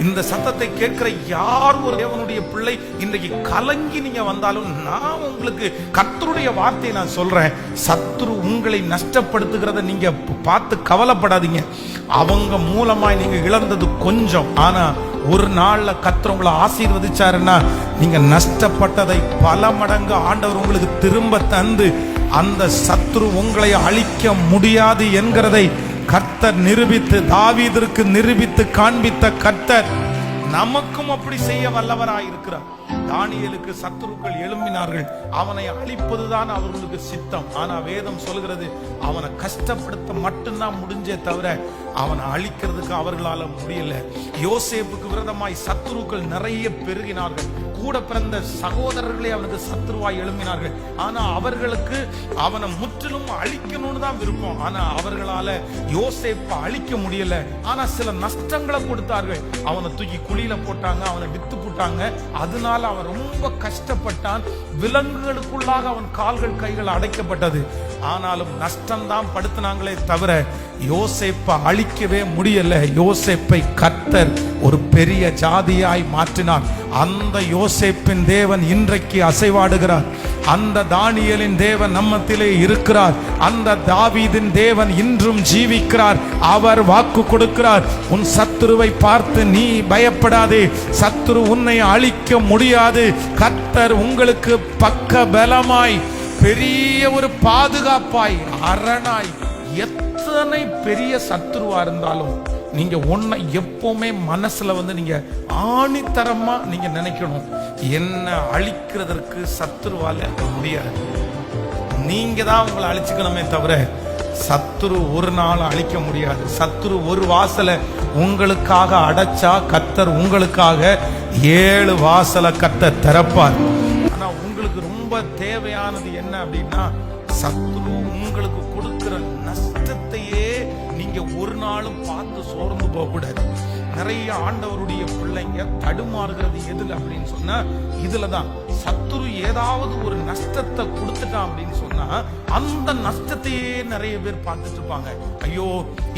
இந்த சத்தத்தை கேட்கிற யார் ஒரு தேவனுடைய பிள்ளை? இன்றைக்கு கலங்கி நீங்க வந்தாலும் நான் உங்களுக்கு கத்தருடைய வார்த்தையை நான் சொல்றேன். சத்துரு உங்களை நஷ்டப்படுத்துகிறத நீங்க பார்த்து கவலைப்படாதீங்க. அவங்க மூலமாய் நீங்க இழந்தது கொஞ்சம். ஆனா ஒரு நாள்ல கத்தர் உங்களை ஆசீர்வதிச்சாருன்னா நீங்க நஷ்டப்பட்டதை பல மடங்கு ஆண்டவர் உங்களுக்கு திரும்ப தந்து அந்த சத்துரு உங்களை அழிக்க முடியாது என்கிறதை கர்த்தர் நிரூபித்து தாவீதிற்கு நிரூபித்து காண்பித்த கர்த்தர் நமக்கும் அப்படி செய்ய வல்லவராய் இருக்கிறார். தானியலுக்கு சத்துருக்கள் எழும்பினார்கள். அவனை அழிப்பதுதான் அவர்களுக்கு சித்தம். ஆனா வேதம் சொல்கிறது அவனை கஷ்டப்படுத்த மட்டும்தான் முடிஞ்சே தவிர அவனை அழிக்கிறதுக்கு அவர்களால முடியல. யோசேப்புக்கு விரதமாய் சத்துருக்கள் நிறைய பெருகினார்கள். கூட பிறந்த சகோதரர்களே அவனுக்கு சத்துருவாய் எழுப்பினார்கள் ஆனா அவர்களுக்கு அவனை முற்றிலும் அழிக்கணும்னு தான் விருப்பம். ஆனா அவர்களால யோசேப்ப அழிக்க முடியல. ஆனா சில நஷ்டங்களை கொடுத்தார்கள். அவனை தூக்கி குழியில போட்டாங்க அவனை வித்து போட்டாங்க. அதனால அவன் ரொம்ப கஷ்டப்பட்டான். விலங்குகளுக்குள்ளாக அவன் கால்கள் கைகள் அடைக்கப்பட்டது. ஆனாலும் நஷ்டம்தான் படுத்தினாங்களே தவிர யோசேப்பை அழிக்கவே முடியல. யோசேப்பை கர்த்தர் ஒரு பெரிய ஜாதியாய் மாற்றினார். அந்த யோசேப்பின் தேவன் இன்றைக்கு அசைவாடுகிறார். அந்த தானியலின் தேவன் நம்மத்திலே இருக்கிறார். அந்த தாவீதின் தேவன் இன்றும் ஜீவிக்கிறார். அவர் வாக்கு கொடுக்கிறார். உன் சத்துருவை பார்த்து நீ பயப்படாதே. சத்துரு உன்னை அழிக்க முடியாது. கர்த்தர் உங்களுக்கு பக்க பலமாய் பெரிய ஒரு பாதுகாப்பாய் அரணாய் எத்தனை பெரிய சத்துருவா இருந்தாலும் நீங்க ஒன்ன எப்பவுமே மனசுல வந்து நீங்க ஆணித்தரமா நீங்க நினைக்கணும். என்ன அழிக்கிறதற்கு சத்துருவால முடியாது. நீங்க தான் உங்களை அழிச்சுக்கணுமே தவிர சத்துரு ஒரு நாள் அழிக்க முடியாது. சத்துரு ஒரு வாசலை உங்களுக்காக அடைச்சா கத்தர் உங்களுக்காக ஏழு வாசலை கத்தர் திறப்பார். ரொம்ப தேவையானது என்ன அப்படின்னா சத்துரு உங்களுக்கு கொடுக்கிற நஷ்டத்தையே நீங்க ஒரு நாளும் பார்த்து சோர்ந்து போக கூடாது நிறைய ஆண்டவருடைய பிள்ளைங்க தடுமாறுகிறது எதுல அப்படின்னு சொன்னா இதுலதான். சத்துரு ஏதாவது ஒரு நஷ்டத்தை கொடுத்துட்டான் அப்படின்னு சொன்னா அந்த நஷ்டத்தையே நிறைய பேர் பார்த்துட்டு இருப்பாங்க. ஐயோ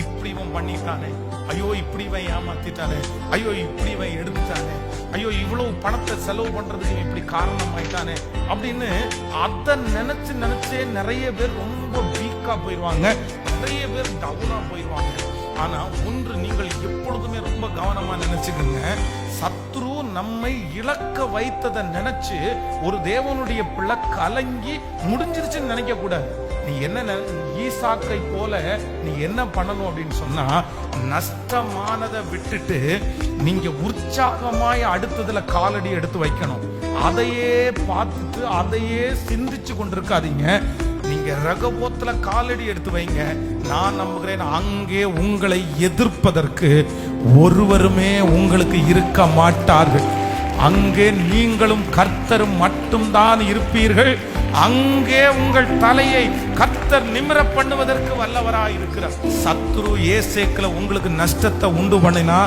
இப்படி இவன் பண்ணிட்டானே. ஐயோ இப்படி இவன் ஏமாத்திட்டானே. ஐயோ இப்படி இவன் எடுத்துட்டானே. ஐயோ இவ்வளவு பணத்தை செலவு பண்றதுக்கு இப்படி காரணம் ஆயிட்டானே அப்படின்னு அதை நினைச்சு நினைச்சே நிறைய பேர் ரொம்ப வீக்கா போயிடுவாங்க நிறைய பேர் டவுனா போயிடுவாங்க ஆனா ஒன்று நீங்கள் எப்பொழுதுமே ரொம்ப கவனமா நினைச்சுக்கோங்க. சத்ரு நம்மை இழக்க வைத்ததை நினைச்சு ஒரு தேவனுடைய பிள்ளை கலங்கி முடிஞ்சிருச்சுன்னு நினைக்க கூடாது நீ என்ன ஈசாக்கை போல நீ என்ன பண்ணணும் அப்படின்னு சொன்னா நஷ்டமானதை விட்டுட்டு நீங்க உற்சாகமாய் அடுத்ததுல காலடி எடுத்து வைக்கணும். அதையே பார்த்துட்டு அதையே சிந்திச்சு கொண்டிருக்காதீங்க. நீங்க ரகபோத்துல காலடி எடுத்து வைங்க. நான் நம்புகிறேன் அங்கே உங்களை எதிர்ப்பதற்கு ஒருவருமே உங்களுக்கு இருக்க மாட்டார்கள். அங்கே நீங்களும் கர்த்தரும் மட்டும்தான் இருப்பீர்கள். அங்கே உங்கள் தலையை கர்த்தர் நிமிர பண்ணுவதற்கு வல்லவராய் இருக்கிறார் சத்ரு ஏசேக்கில் உங்களுக்கு நஷ்டத்தை உண்டு பண்ணினா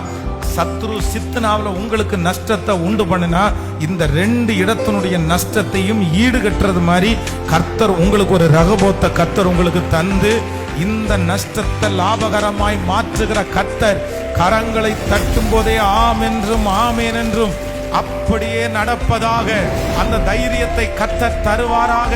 சத்ரு சித்தனாவில் உங்களுக்கு நஷ்டத்தை உண்டு பண்ணினா இந்த ரெண்டு இடத்தினுடைய நஷ்டத்தையும் ஈடுகட்டுறது மாதிரி கர்த்தர் உங்களுக்கு ஒரு ரகபோத்த கர்த்தர் உங்களுக்கு தந்து இந்த நஷ்டத்தை லாபகரமாய் மாற்றுகிற கர்த்தர் கரங்களை தட்டும் போதே ஆம் என்றும் ஆமேன் என்றும் அப்படியே நடப்பதாக அந்த தைரியத்தை கர்த்தர் தருவாராக.